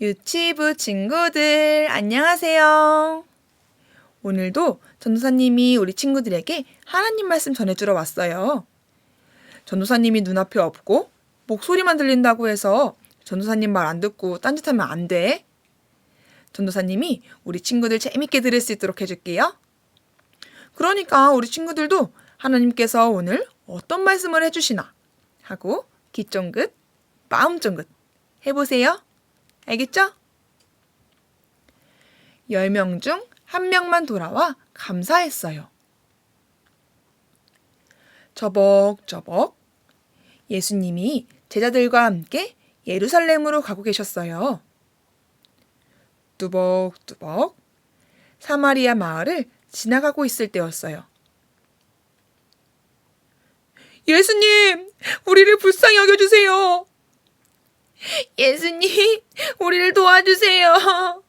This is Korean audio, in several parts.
유치부 친구들, 안녕하세요. 오늘도 전도사님이 우리 친구들에게 하나님 말씀 전해주러 왔어요. 전도사님이 눈앞에 없고 목소리만 들린다고 해서 전도사님 말 안 듣고 딴짓하면 안 돼. 전도사님이 우리 친구들 재밌게 들을 수 있도록 해줄게요. 그러니까 우리 친구들도 하나님께서 오늘 어떤 말씀을 해주시나 하고 귀 쫑긋, 마음 쫑긋 해보세요. 알겠죠? 10명 중한 명만 돌아와 감사했어요. 저벅저벅 예수님이 제자들과 함께 예루살렘으로 가고 계셨어요. 뚜벅뚜벅 사마리아 마을을 지나가고 있을 때였어요. 예수님, 우리를 불쌍히 여겨주세요. 예수님, 우리를 도와주세요.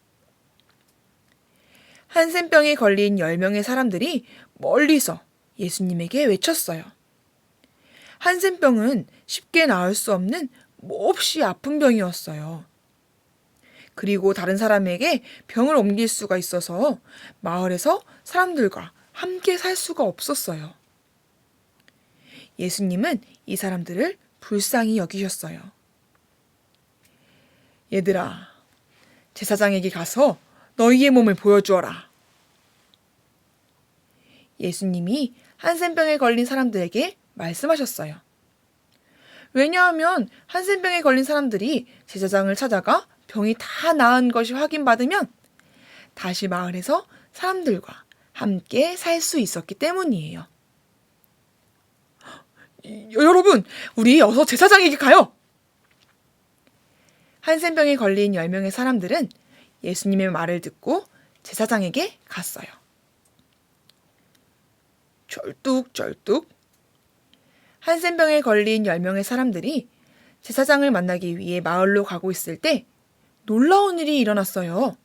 한센병에 걸린 10명의 사람들이 멀리서 예수님에게 외쳤어요. 한센병은 쉽게 나을 수 없는 몹시 아픈 병이었어요. 그리고 다른 사람에게 병을 옮길 수가 있어서 마을에서 사람들과 함께 살 수가 없었어요. 예수님은 이 사람들을 불쌍히 여기셨어요. 얘들아, 제사장에게 가서 너희의 몸을 보여주어라. 예수님이 한센병에 걸린 사람들에게 말씀하셨어요. 왜냐하면 한센병에 걸린 사람들이 제사장을 찾아가 병이 다 나은 것이 확인받으면 다시 마을에서 사람들과 함께 살 수 있었기 때문이에요. 여러분, 우리 어서 제사장에게 가요! 한센병에 걸린 10명의 사람들은 예수님의 말을 듣고 제사장에게 갔어요. 쩔뚝쩔뚝. 한센병에 걸린 10명의 사람들이 제사장을 만나기 위해 마을로 가고 있을 때 놀라운 일이 일어났어요.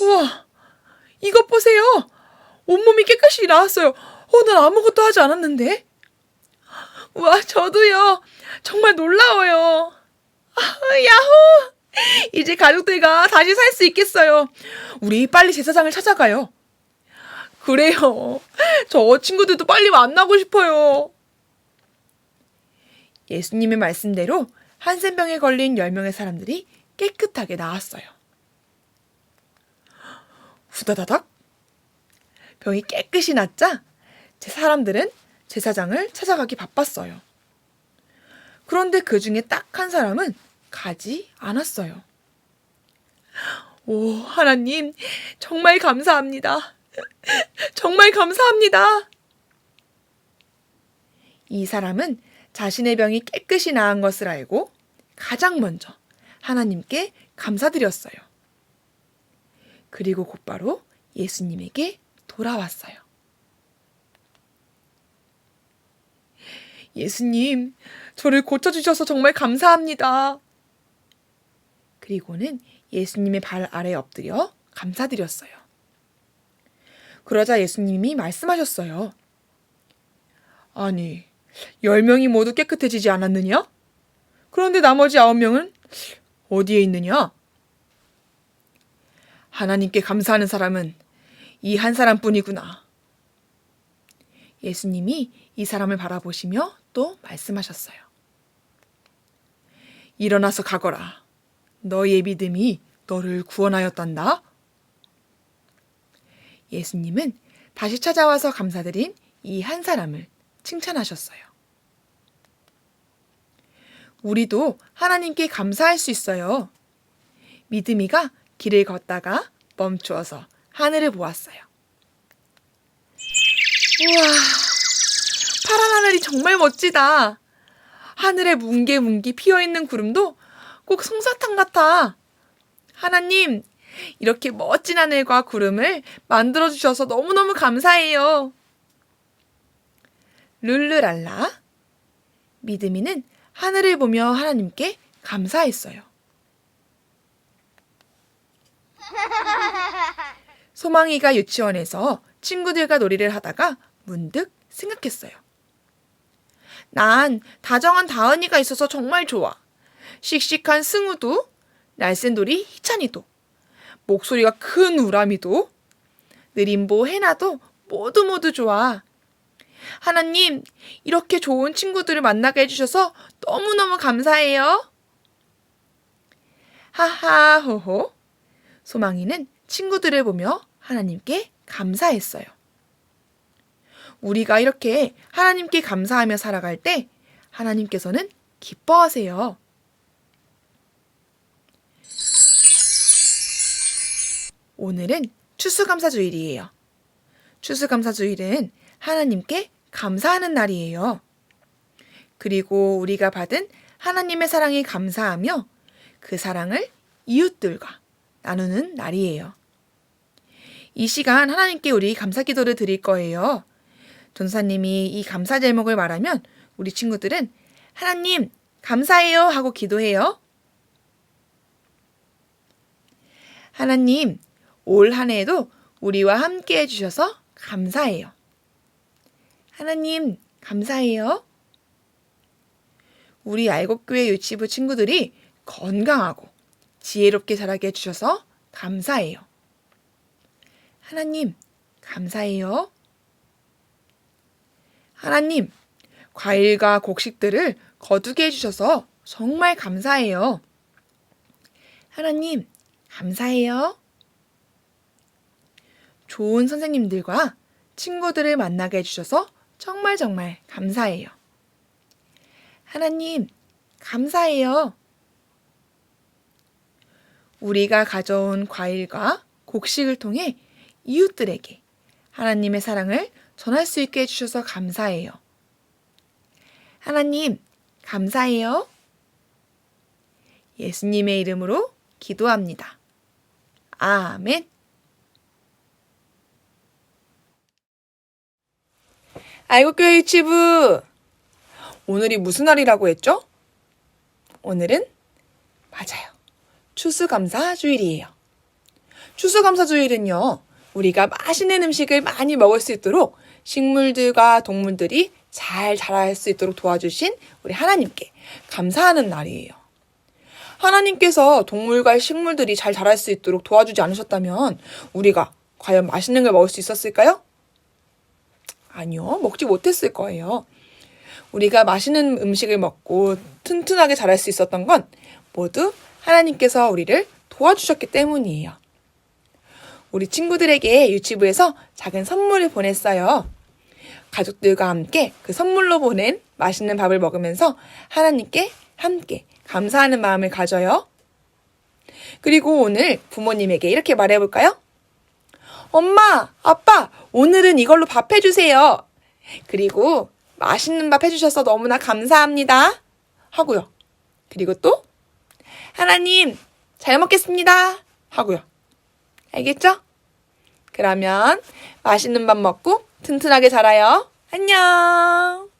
우와, 이것 보세요. 온몸이 깨끗이 나았어요. 어, 난 아무것도 하지 않았는데. 와, 저도요. 정말 놀라워요. 아, 야호! 이제 가족들과 다시 살 수 있겠어요. 우리 빨리 제사장을 찾아가요. 그래요. 저 친구들도 빨리 만나고 싶어요. 예수님의 말씀대로 한센병에 걸린 10명의 사람들이 깨끗하게 나았어요. 후다다닥. 병이 깨끗이 났자 제 사람들은 제사장을 찾아가기 바빴어요. 그런데 그 중에 딱 한 사람은 가지 않았어요. 오, 하나님, 정말 감사합니다. 정말 감사합니다. 이 사람은 자신의 병이 깨끗이 나은 것을 알고 가장 먼저 하나님께 감사드렸어요. 그리고 곧바로 예수님에게 돌아왔어요. 예수님, 저를 고쳐주셔서 정말 감사합니다. 그리고는 예수님의 발 아래 엎드려 감사드렸어요. 그러자 예수님이 말씀하셨어요. 아니, 열 명이 모두 깨끗해지지 않았느냐? 그런데 나머지 아홉 명은 어디에 있느냐? 하나님께 감사하는 사람은 이 한 사람뿐이구나. 예수님이 이 사람을 바라보시며 또 말씀하셨어요. 일어나서 가거라. 너의 믿음이 너를 구원하였단다. 예수님은 다시 찾아와서 감사드린 이 한 사람을 칭찬하셨어요. 우리도 하나님께 감사할 수 있어요. 믿음이가 길을 걷다가 멈추어서 하늘을 보았어요. 우와, 파란 하늘이 정말 멋지다. 하늘에 뭉게뭉게 피어있는 구름도 꼭 솜사탕 같아. 하나님, 이렇게 멋진 하늘과 구름을 만들어주셔서 너무너무 감사해요. 룰루랄라. 믿음이는 하늘을 보며 하나님께 감사했어요. 소망이가 유치원에서 친구들과 놀이를 하다가 문득 생각했어요. 난 다정한 다은이가 있어서 정말 좋아. 씩씩한 승우도, 날쌘돌이 희찬이도, 목소리가 큰 우람이도, 느림보 해나도 모두 모두 좋아. 하나님, 이렇게 좋은 친구들을 만나게 해주셔서 너무너무 감사해요. 하하, 호호. 소망이는 친구들을 보며 하나님께 감사했어요. 우리가 이렇게 하나님께 감사하며 살아갈 때 하나님께서는 기뻐하세요. 오늘은 추수감사주일이에요. 추수감사주일은 하나님께 감사하는 날이에요. 그리고 우리가 받은 하나님의 사랑에 감사하며 그 사랑을 이웃들과 나누는 날이에요. 이 시간 하나님께 우리 감사 기도를 드릴 거예요. 전사님이 이 감사 제목을 말하면 우리 친구들은 하나님 감사해요 하고 기도해요. 하나님 올 한 해에도 우리와 함께 해주셔서 감사해요. 하나님 감사해요. 우리 알곡교회 유치부 친구들이 건강하고 지혜롭게 자라게 해주셔서 감사해요. 하나님, 감사해요. 하나님, 과일과 곡식들을 거두게 해주셔서 정말 감사해요. 하나님, 감사해요. 좋은 선생님들과 친구들을 만나게 해주셔서 정말 정말 감사해요. 하나님, 감사해요. 우리가 가져온 과일과 곡식을 통해 이웃들에게 하나님의 사랑을 전할 수 있게 해주셔서 감사해요. 하나님, 감사해요. 예수님의 이름으로 기도합니다. 아멘. 알고교회 유치부 오늘이 무슨 날이라고 했죠? 오늘은 맞아요. 추수감사 주일이에요. 추수감사 주일은요, 우리가 맛있는 음식을 많이 먹을 수 있도록 식물들과 동물들이 잘 자랄 수 있도록 도와주신 우리 하나님께 감사하는 날이에요. 하나님께서 동물과 식물들이 잘 자랄 수 있도록 도와주지 않으셨다면 우리가 과연 맛있는 걸 먹을 수 있었을까요? 아니요, 먹지 못했을 거예요. 우리가 맛있는 음식을 먹고 튼튼하게 자랄 수 있었던 건 모두 하나님께서 우리를 도와주셨기 때문이에요. 우리 친구들에게 유치부에서 작은 선물을 보냈어요. 가족들과 함께 그 선물로 보낸 맛있는 밥을 먹으면서 하나님께 함께 감사하는 마음을 가져요. 그리고 오늘 부모님에게 이렇게 말해볼까요? 엄마, 아빠, 오늘은 이걸로 밥 해주세요. 그리고 맛있는 밥 해주셔서 너무나 감사합니다. 하고요. 그리고 또, 하나님, 잘 먹겠습니다. 하고요. 알겠죠? 그러면 맛있는 밥 먹고 튼튼하게 자라요. 안녕!